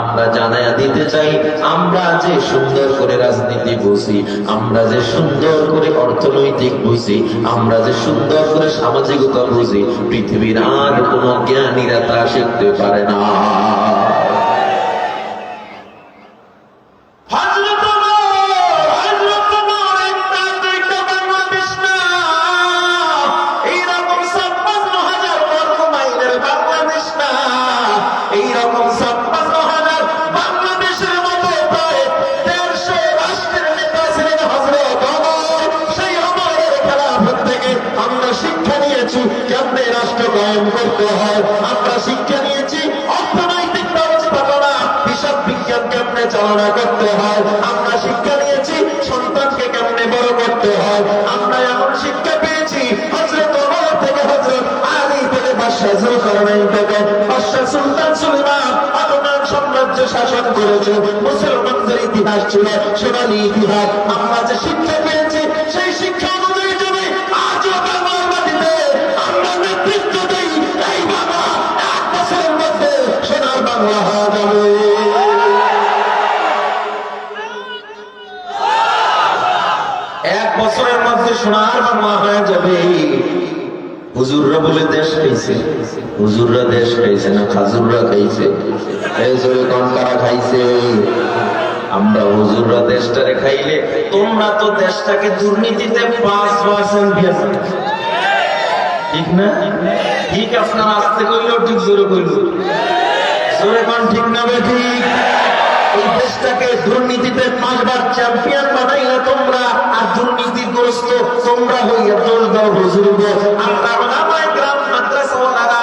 আমরা জানাইয়া দিতে চাই, আমরা যে সুন্দর করে রাজনীতি বুঝি, আমরা যে সুন্দর করে অর্থনৈতিক বুঝি, আমরা যে সুন্দর করে সামাজিকতা বুঝি, পৃথিবীর আর কোন জ্ঞানীরা তা শিখতে পারে না। কেমনে চালনা করতে হয়। আমরা শিক্ষা নিয়েছি সন্তানকে কেমনে বড় করতে হয়। আমরা এমন শিক্ষা পেয়েছি হজরত থেকে হজরত আলী থেকে বাদশাহ জুলকারনাইন থেকে। বাদশাহ সুলতান সাম্রাজ্য শাসন করেছে। মুসলমানদের ইতিহাস ছিল সোনালী ইতিহাস। আমরা যে শিক্ষা পেয়েছি, সেই শিক্ষা হুজুররা দেশ খাইছে না খাজুররা খাইছে? জোরে কারা খাইছে আমরা হুজুররা দেশটারে খাইলে তোমরা তো দেশটাকে দুর্নীতিতে পাঁচ পার্সেন্ট ঠিক না? ঠিক আপনার আসতে করলেও ঠিক, জোরে করল জোরে কোন ঠিক না ঠিক? এই দেশটাকে দুর্নীতিতে পাঁচবার চ্যাম্পিয়ন বানাইলে তোমরা আর দুর্নীতিগ্রস্ত তোমরা হইয়া দোষ দাও গো। আমরা ওলামায়ে কেরাম মাদ্রাসাওয়ালারা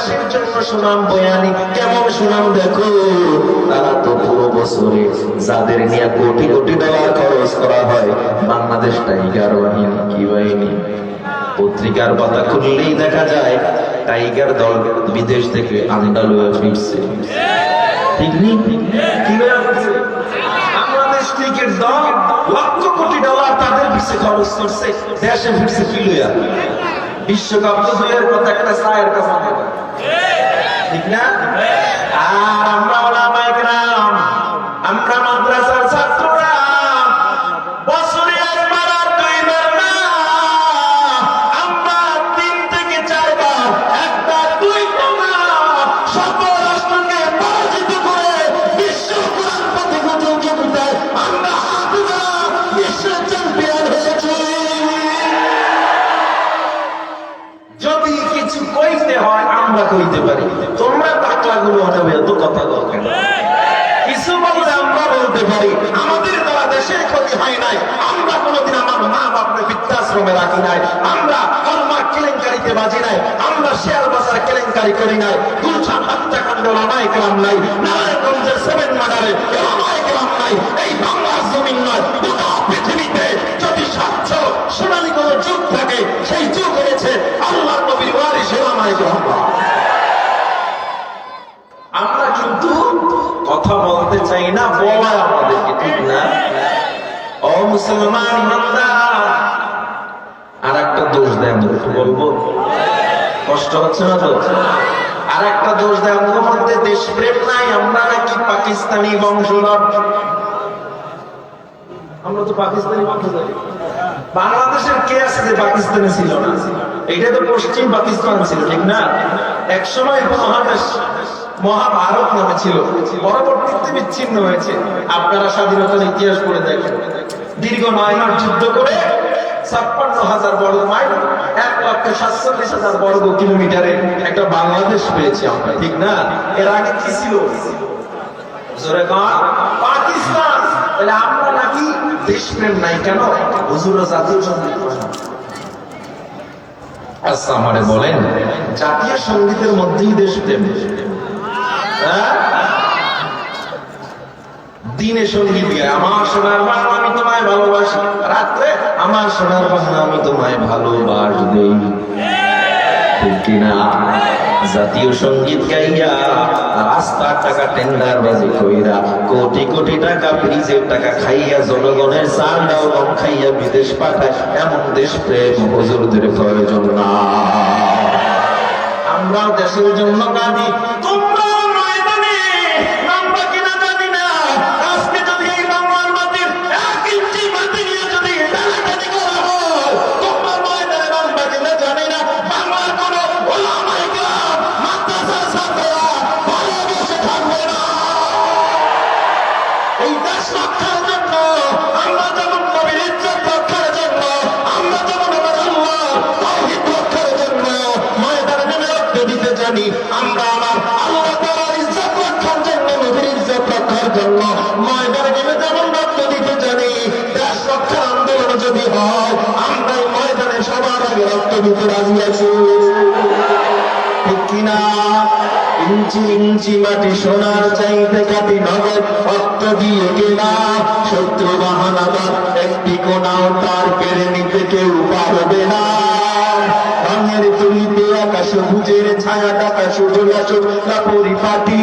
দেশের জন্য সুনাম বয়ে আনি। কেমন সুনাম দেখো? তারা তো পুরো বছরে যাদের নিয়ে কোটি কোটি ডলার খরচ করা হয়, বাংলাদেশ টাইগার বাহিনী কি বাহিনী পত্রিকার পাতা খুললেই দেখা যায়, টাইগার দল বিদেশ থেকে আন্ডা লয়ে ফিরছে। ঠিক নেই? বাংলাদেশ ক্রিকেট দল লক্ষ কোটি ডলার তাদের পিছে খরচ করছে। দেশে ফিরছে কি বিশ্বকাপ তো দুইয়ের কথা একটা চায়ের কাছে ঠিক না? আর আমরা বৃদ্ধাশ্রমে রাখি নাই। আমরা হলমার্ক কেলেঙ্কারিতে বাজি নাই। আমরা শেয়ার বাজার কেলেঙ্কারি করি নাই। গুলশান হত্যাকাণ্ড লামাই কেলাম নাই। নারায়ণগঞ্জের সেভেন মার্ডারে লামাই কেলাম নাই। এই বাংলার জমিন নয়। গোটা পৃথিবীতে যদি স্বচ্ছ সোনালী কোনো যুগ থাকে, সেই যুগ হয়েছে নবীর কেলাম আমরা কিন্তু কথা বলতে চাই না, বলা আমাদেরকে ঠিক না? ও মুসলমান ইমানদার আর একটা দোষ দেয় আমি একটু বলব? কষ্ট হচ্ছে না তো? আর একটা দোষ দেয় মধ্যে দেশপ্রেম নাই, আমরা নাকি পাকিস্তানি বংশধর। আমরা তো পাকিস্তানি বংশধর। বাংলাদেশের কে আছে যে ছিল না? এটা তো পশ্চিম পাকিস্তান ছিল, ঠিক না? এক সময় মহাদেশ, মহাভারত নামে ছিল। পরবর্তীতে বিচ্ছিন্ন হয়েছে। আপনারা স্বাধীনতার ইতিহাস পড়ে দেখেন। দীর্ঘ নয় যুদ্ধ করে ছাপ্পান্ন হাজার বর্গ মাইল, এক লক্ষ সাতচল্লিশ হাজার বর্গ কিলোমিটারে একটা বাংলাদেশ পেয়েছি আমরা, ঠিক না? এর আগে কি ছিল? পাকিস্তান। তাহলে আমরা নাকি দেশপ্রেম নাই কেন? হুজুর জাতীয় সংগীত। আচ্ছা আমারে বলেন, জাতীয় সঙ্গীতের মধ্যেই দেশপ্রেম। হ্যাঁ? দিনে সংগীত গায় আমার সোনার বাংলা আমি তোমায় ভালোবাসি। রাত্রে আমার সোনার বাংলা আমি তোমায় ভালোবাস। দেই ঠিক কিনা? জাতীয় সংগীত গাইয়া রাস্তার টাকা টেন্ডার বাজি কইরা কোটি কোটি টাকা ফ্রিজের টাকা খাইয়া জনগণের চাল ডাল খাইয়া বিদেশ পাঠায়, এমন দেশ প্রেম হুজুরদের প্রয়োজন না। আমরা দেশের জন্য কাঁদি। একটি কোনাও তার কেড়ে নিতে কেউ পারবে না। তুলিতে আকাশ সবুজের ছায়া টাকা আসুক পরিপাটি।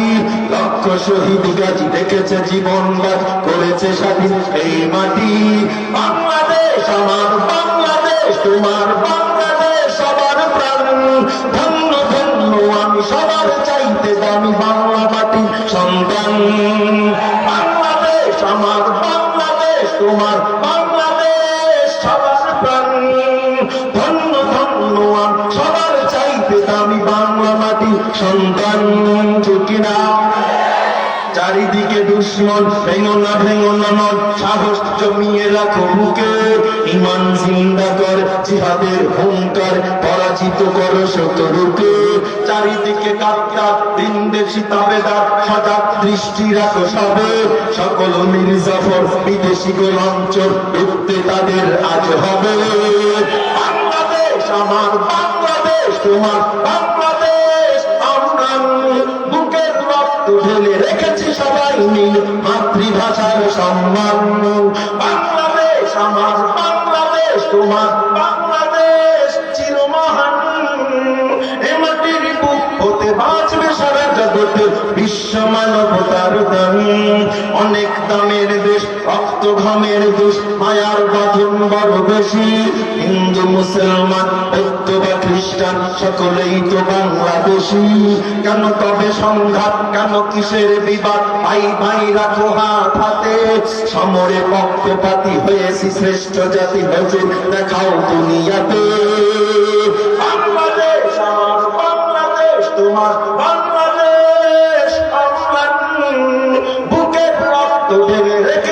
লক্ষ শহীদ গাজী দেখেছে জীবন বাজ, করেছে স্বাধীন এই মাটি। বাংলাদেশ আমার বাংলাদেশ, তোমার বাংলাদেশ। সবার চাইতে দামি বাংলা মাটি সন্তান। বাংলাদেশ আমার বাংলাদেশ, তোমার বাংলাদেশ, সবার প্রাণ। ধন্য ধন্য সবার চাইতে দামি বাংলা সন্তান, ঠিক চারিদিকে দুশ্মন, ভেঙো না ভেঙো না মন, সাহস জমিয়ে রাখো বুকে। ইমান জিন্দা কর, জিহাদের হুঙ্কার পরাজিত করো শত্রুকে চারিদিকে কাপ্তার দিন দেশি তাবেদার সজাগ দৃষ্টি রাখো সবে। সকল মির্জাফর বিদেশি গোলাঞ্চল, উঠতে তাদের আজ হবে। বাংলাদেশ আমার, বাংলাদেশ তোমার, বাংলাদেশ আমরা বুকের রক্ত ঢেলে রেখেছি সবাই মিল মাতৃভাষার সম্মান। বাংলাদেশ আমার, বাংলাদেশ তোমার জগতে বিশ্ব মানবতার দান অনেক দামের দেশ, রক্ত ঘামের দেশ, মায়ার বাঁধন বড় বেশি। হিন্দু, মুসলমান, বৌদ্ধ বা খ্রিস্টান, সকলেই তো বাংলাদেশি। কেন তবে সংঘাত, কেন কিসের বিবাদ? ভাই ভাই, রাখো হাত হাতে। সমরে পক্ষপাতি হয়েছি শ্রেষ্ঠ জাতি হজে দেখাও দুনিয়াতে।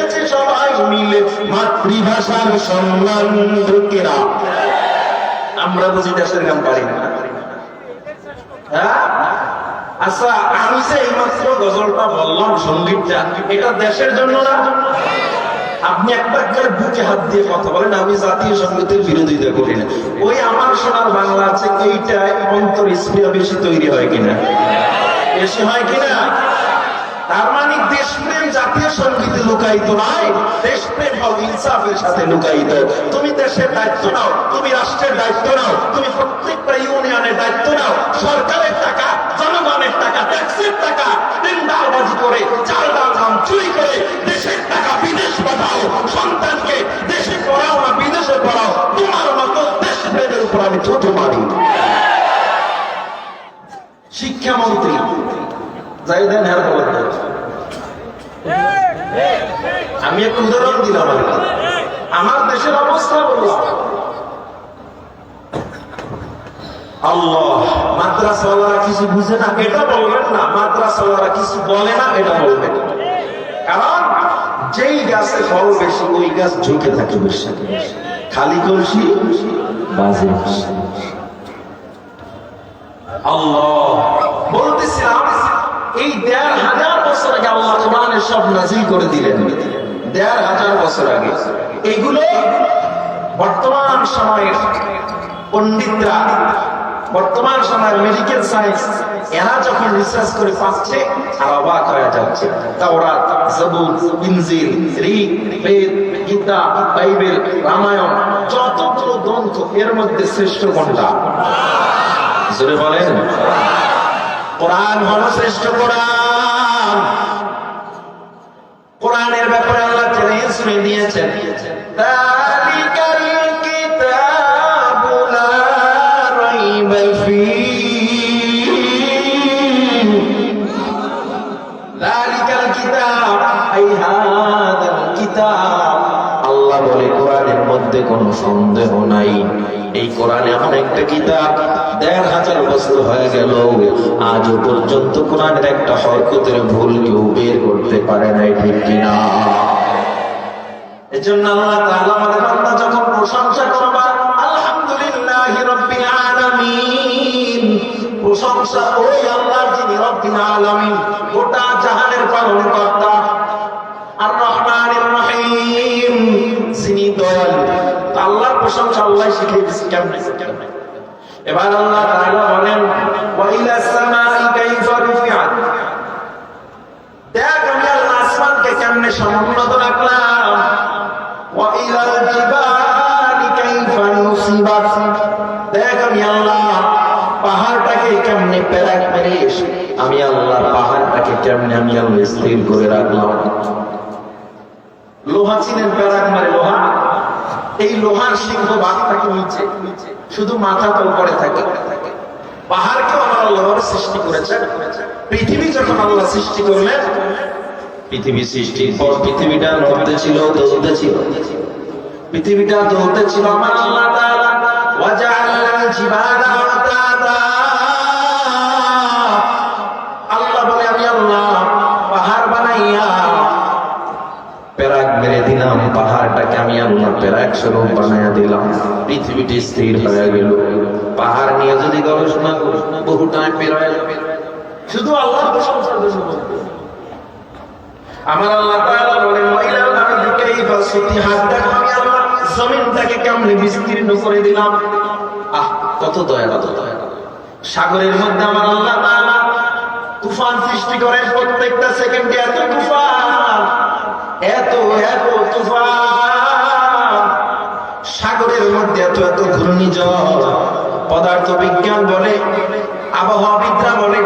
রেখেছে সবাই মিলে মাতৃভাষার সম্মান ঢুকেরা আমরা বুঝি দেশের গান পারি না। হ্যাঁ? আচ্ছা আমি যে এইমাত্র গজলটা বললাম এটা দেশের জন্য না? আপনি একটা করে বুকে হাত দিয়ে কথা বলেন, আমি জাতীয় সঙ্গীতের বিরোধিতা করি না। ওই আমার সোনার বাংলা আছে, এইটা অন্তর বেশি তৈরি হয় কিনা? বেশি হয় কিনা? তার মানে দেশপ্রেম সঙ্গীতে লুকায়িত নয় দেশপ্রেম হল ইনসাফের সাথে লুকায়িত। তুমি দেশের দায়িত্ব নাও, তুমি রাষ্ট্রের দায়িত্ব নাও, তুমি প্রত্যেকটা ইউনিয়নের দায়িত্ব নাও, সরকারের টাকা, জনগণের টাকা, ট্যাক্সের টাকা টেন্ডারবাজি করে, চাল ডাল দাম চুরি করে, দেশের টাকা বিদেশ পাঠাও, সন্তানকে দেশে পড়াও না, বিদেশে পড়াও, তোমার মতো দেশপ্রেমের উপর আমি থুতু মারি। শিক্ষামন্ত্রী জাইদেন হ্যাঁ বলেন আমি এক উদাহরণ দিলাম আমার দেশের অবস্থা বললাম আল্লাহ কিছু বুঝে না, এটা বলবেন না। কিছু বলে না, এটা বলবেন। কারণ যেই গাছে ফল বেশি, ওই গাছ ঝুঁকে থাকে বেশি। খালি কলসি আল্লাহ, বলতেছিলাম, এই দেড় হাজার বছর আগে আল্লাহ সব নাজিল করে দিলেন। দেড় হাজার বছর আগে, এগুলো বর্তমান সময়ের পণ্ডিতরা, বর্তমান সময়ের মেডিকেল সায়েন্স এরা যখন রিসার্চ করে পাচ্ছে আর অবাক হয়ে যাচ্ছে। তাওরাত জবুর ইনজিল ঋক বেদ গীতা বাইবেল, রামায়ণ, যতগুলো গ্রন্থ এর মধ্যে শ্রেষ্ঠ কোনটা? জোরে বলেন। কোরআন হলো শ্রেষ্ঠ কোরআন। কোরআনের ব্যাপারে আল্লাহ দিয়েছেন মধ্যে কোনো সন্দেহ নাই। এই এমন একটা দেড় হাজার বছর হয়ে আজও পর্যন্ত কোরআনের একটা হরকতের ভুল কেউ বের করতে পারে নাই, ঠিক কিনা? এজন্য আল্লাহ তাআলা আমাদের বান্দা যখন প্রশংসা করবা, আলহামদুলিল্লাহি রাব্বিল আলামিন। প্রশংসা ওই আল্লাহ যিনি রব্বিল আলামিন, গোটা জাহানের পালনকর্তা আর রহমানির রহিম। যিনি দয়ালু। আল্লাহর প্রশংসা আল্লাহ শিখিয়ে দিয়েছে কেমনে? এবার আল্লাহ কেমনে আমি স্থির করে রাখলাম। লোহা চিনেন প্যারাক মারে লোহা। এই লোহার সিংহ বাদ থাকে নিচে, শুধু মাথা তো উপরে থাকে। পাহাড়কেও আমার আল্লাহ সৃষ্টি করেছেন। পৃথিবী যখন আল্লাহ সৃষ্টি করলেন, পৃথিবী সৃষ্টির পর পৃথিবীটা নড়তে ছিল দৌড়তে ছিল। পৃথিবীটা দৌড়তে ছিল আমার আল্লাহ দিলাম, পাহাড়টাকে আমি আল্লাহ প্যারাক স্বরূপ বানাইয়া দিলাম। পৃথিবীটি স্থির হয়ে গেল। পাহাড় নিয়ে যদি গবেষণা বহু টাইম যাবে। শুধু আল্লাহ প্রশংসার জন্য আমার আল্লাহ তাআলা বলেন আমি জমিনটাকে কেমনে বিস্তীর্ণ করে দিলাম? আহ, কত দয়া কত দয়া। সাগরের মধ্যে আমার আল্লাহ তাআলা তুফান সৃষ্টি করেন প্রত্যেকটা সেকেন্ডে এত তুফান। এত এত তুফান। সাগরের মধ্যে এত এত ঘূর্ণিঝড়। পদার্থ বিজ্ঞান বলে আবহাওয়াবিদরা বলে,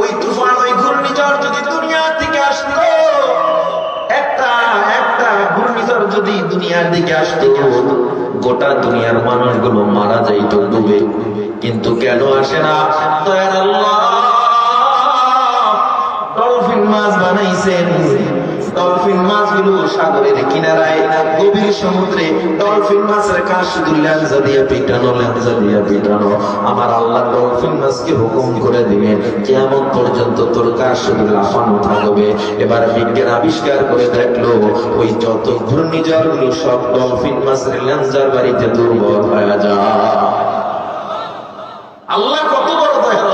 ওই তুফান, ওই ঘূর্ণিঝড় যদি দুনিয়া থেকে আসতো, একটা একটা ঘূর্ণিঝড় যদি দুনিয়ার দিকে আসতো গোটা দুনিয়ার মানুষগুলো মারা যাইতো ডুবে। কিন্তু কেন আসে না? আল্লাহ। ডলফিন মাছ বানাইছেন। ডলফিন মাছগুলো সাগরের কিনারায়, গভীর সমুদ্রে ডলফিন মাছের কাজ শুধু ল্যাঞ্জা পিটানো ল্যাঞ্জা দিয়ে পিটানো। আমার আল্লাহ ডলফিন মাছকে হুকুম করে দিবেন কেমন পর্যন্ত তোর কাজ শুধু থাকবে। এবার বিজ্ঞান আবিষ্কার করে দেখল, ওই যত ঘূর্ণিঝড়গুলো সব ডলফিন মাছের ল্যাঞ্জার বাড়িতে দুর্বল হয়ে যায়। আল্লাহ কত বড় দয়া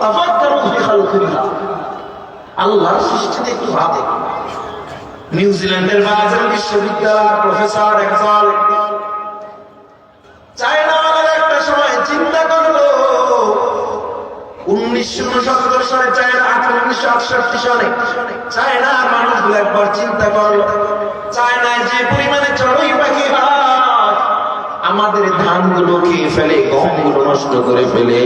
তাফাক্কারু ফি খালকিল্লাহ। আল্লাহর সৃষ্টিতে একটু ভাবে নিউজিল্যান্ডের বাজার বিশ্ববিদ্যালয়ের প্রফেসর একজন চায়নাওয়ালার একটা সময় চিন্তা করল। খেয়ে ফেলে, গমগুলো নষ্ট করে ফেলে।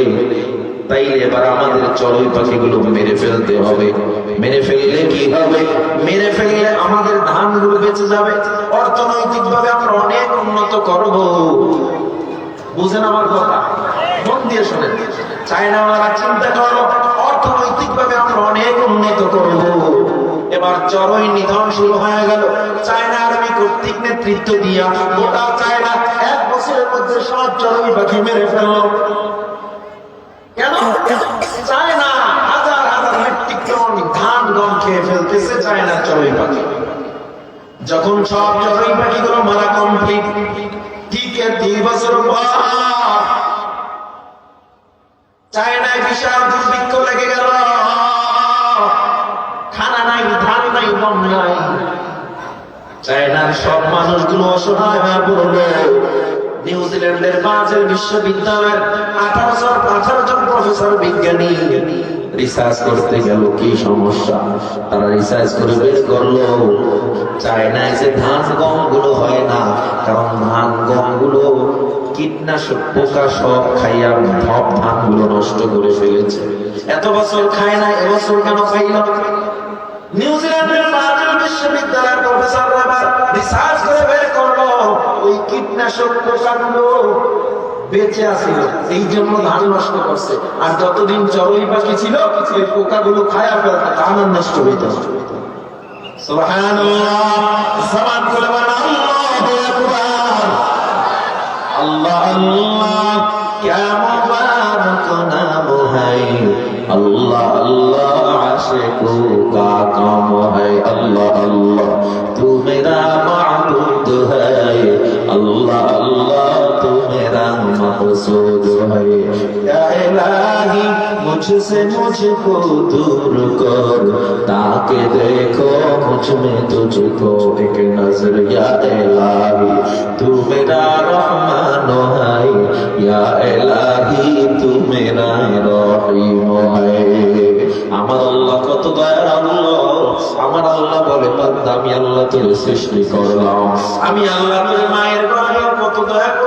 তাইলে এবার আমাদের চড়ুই পাখিগুলো মেরে ফেলতে হবে। মেরে ফেললে কি হবে? মেরে ফেললে আমাদের ধানগুলো বেঁচে যাবে। অর্থনৈতিক ভাবে আমরা অনেক উন্নত করব। বুঝেন আমার কথা? মন দিয়ে শোনেন। চায়না ওনারা চিন্তা করল অর্থনৈতিক ভাবে আমরা অনেক উন্নত করব। এবার চরই নিধন শুরু হয়ে গেল। চায়না আর্মি কর্তৃক নেতৃত্ব দিয়া গোটা চায়না এক বছরের মধ্যে সব চরই পাখি মেরে ফেলল। কেন? চায়না চড়ুই পাখি। যখন মারা কমপ্লিট ঠিক দুই বছর চায়নায় বিশাল দুর্ভিক্ষ লেগে গেল। খানা নাই, ধান নাই, গম নাই। চায়নার সব মানুষগুলো অসহায় হয়ে পড়ল নিউজিল্যান্ডের বাজেল বিশ্ববিদ্যালয়ের আঠারো জন আঠারো জন প্রফেসর বিজ্ঞানী রিসার্চ করতে গেল, কি সমস্যা? তারা রিসার্চ করে বের করল। চায়নায় যে ধান গমগুলো হয় না, কারণ ধান গমগুলো কীটনাশক, পোকা সব খাইয়া সব ধানগুলো নষ্ট করে ফেলেছে। এত বছর খায় না এবছর কেন খাইল? নিউজিল্যান্ডের বিশ্ববিদ্যালয়ের প্রফেসর আবার রিসার্চ করে বের করল, ওই কীটনাশক পোশাকগুলো বেঁচে আসিল। এই জন্য ধান নষ্ট করছে। আর যতদিন চরই পাখি ছিল ওই পোকাগুলো খায়া ফেলতে ধান নষ্ট হইত? আল্লাহ আল্লাহ আল্লাহ আল্লাহ আশে কোকা मुझसे मुझको दूर कर ताकि देखो मुझ में तुझको एक नजर या इलाही तू मेरा रहमान है या इलाही तू मेरा रहीम है আমার আল্লাহ কত দয়ার আল্লাহ আমার আল্লাহ বলে বান্দা আমি আল্লাহ তোর সৃষ্টি করলাম আমি আল্লাহ তোর মায়ের গর্ভে কত দয়া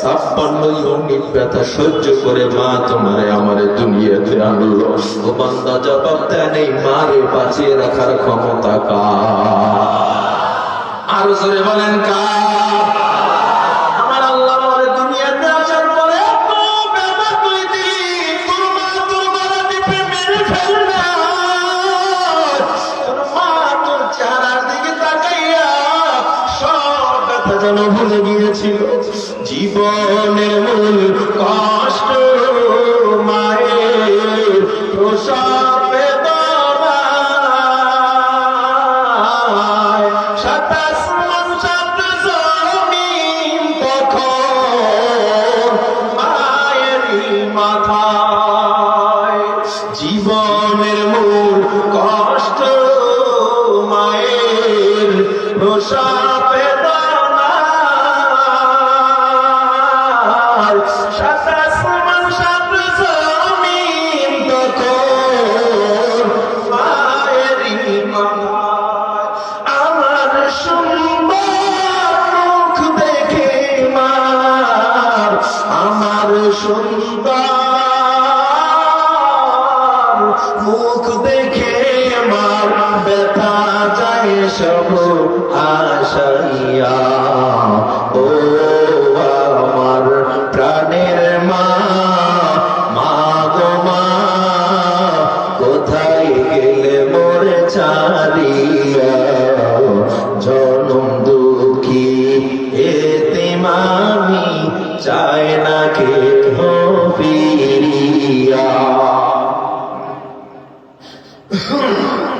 ছাপ্পান্ন ইউনিট ব্যথা সহ্য করে মা তোমারে, আমারে দুনিয়াতে আনলো। বান্দা, জবাব দেন এই মারে বাঁচিয়ে রাখার ক্ষমতা কা আরও জোরে বলেন কা যেন ভুলে গিয়েছিল জীবনের মূল কষ্ট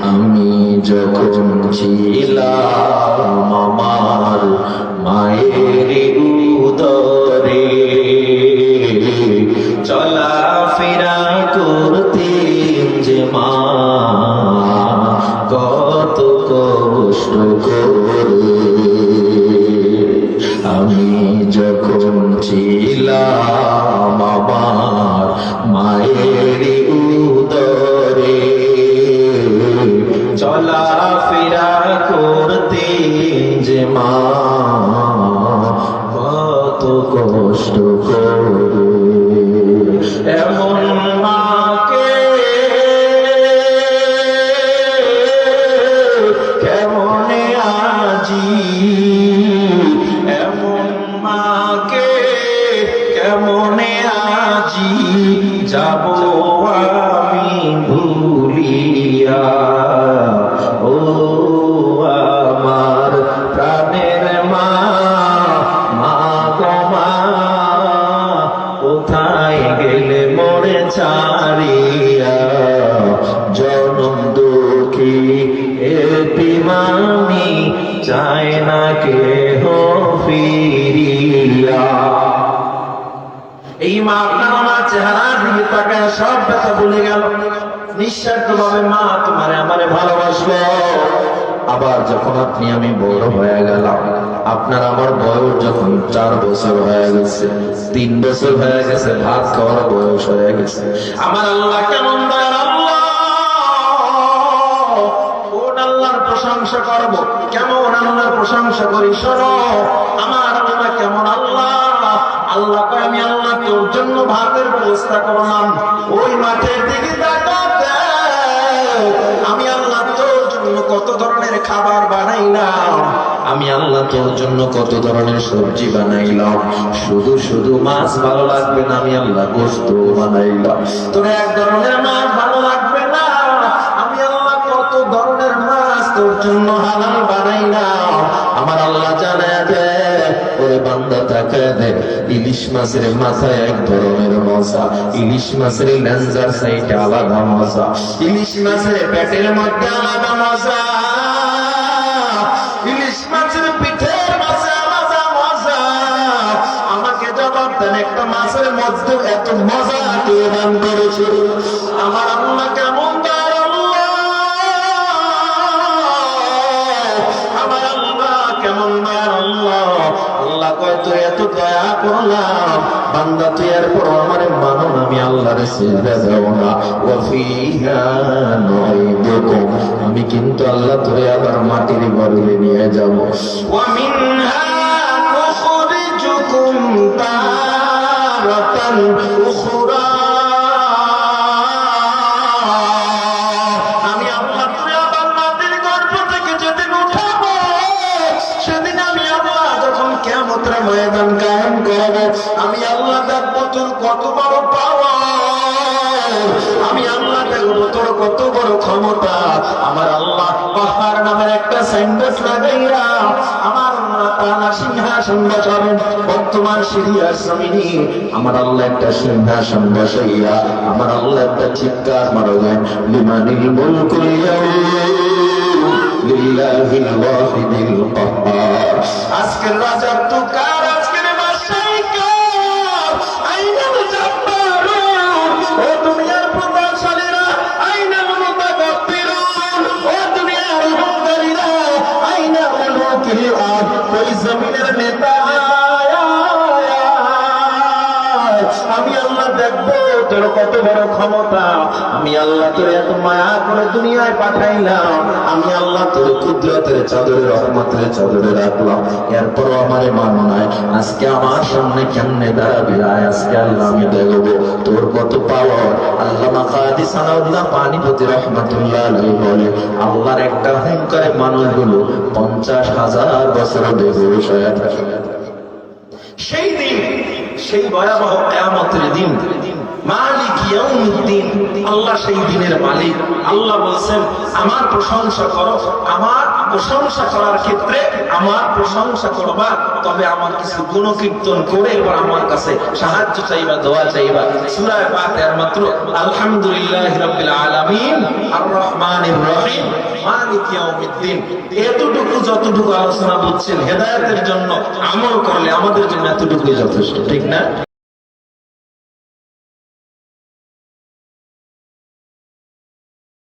আমি যখন ছিলাম আমার মায়ের উদরে নিঃস্বার্থ মা, তোমারে আমারে ভালোবাসলো আবার যখন আপনি, আমি বড় হয়ে গেলাম, আপনার আমার বয়স যখন চার বছর হয়ে গেছে, তিন বছর হয়ে গেছে, ভাত খাওয়ার বয়স হয়ে গেছে। আমার আল্লাহ কেমন আল্লাহ। কোন আল্লাহর প্রশংসা করব? কেমন আল্লাহর প্রশংসা করি? শোনো, আমার আল্লাহ কেমন আল্লাহ। আল্লাহ আমি আল্লাহ তোর জন্য ভাতের ব্যবস্থা করলাম। ওই মাঠের দিকে তাকাতে আমি আল্লাহ তোর জন্য কত ধরনের খাবার বানাইলাম? আমি আল্লাহ তোর জন্য কত ধরনের সবজি বানাইলাম? শুধু শুধু মাছ ভালো লাগবে না, আমি আল্লাহ গোস্ত বানাইলাম। তোরা এক ধরনের মাছ ইলিশ মাছের মাথায় এক ধরনের মজা। ইলিশ মাছের লেন্সার সাইডে আলাদা মজা। ইলিশ মাছের পেটের মধ্যে আলাদা মজা। আমাকে একটা মাছের এত মজা কে দান করেছে? আমার আল্লাহ কেমন আমার কেমন আল্লাহ আল্লাহ কয় তো এত দয়া করলাম। বান্দা, তুই এরপর আমার মানন আমি আল্লাহর সিজদা দেব না। ওয়াফিহা নুঈদুকুম আমি কিন্তু আল্লাহ তোরে আবার মাটির বদলে নিয়ে যাব। ওয়া ক্ষমতা। আমার আল্লাহ পাহাড় নামের একটা সাইনবোর্ড লাগাইয়া আমার সিংহাসন বসাবেন বর্তমান সিরিয়ার আমার আল্লাহ একটা সিংহাসন বসাইয়া আমার আল্লাহ একটা চিৎকার মারবেন ওয়াহিদিল কাহ্হার আজকের রাজা তো বড় ক্ষমতা। আমি আল্লাহ তোর এত মায়া করে দুনিয়ায় পাঠাইলাম। আমি আল্লাহ তোর কুদরতের চাদরে, রহমতের চাদরে রাখলাম। এরপরও আমারে মানো নাই। আজকে আমার সামনে কেমনে দাঁড়াবি? আয়, আজকে আল্লাহ আমি দেখব। তোর কত পাওয়ার? আল্লাহ মাকাদি সানাউল্লাহ পানিপতি রহমতুল্লাহ আলাইহি বলে, আল্লাহর একটা হুঙ্কারে মানুষগুলো পঞ্চাশ হাজার বছর বেহুশ সেই দিন, সেই ভয়াবহ কেয়ামতের দিন সাহায্য চাইবা, দোয়া চাইবা। আলহামদুলিল্লাহি এতটুকু যতটুকু আলোচনা বুঝছেন, হেদায়েতের জন্য আমল করলে আমাদের জন্য এতটুকুই যথেষ্ট, ঠিক না?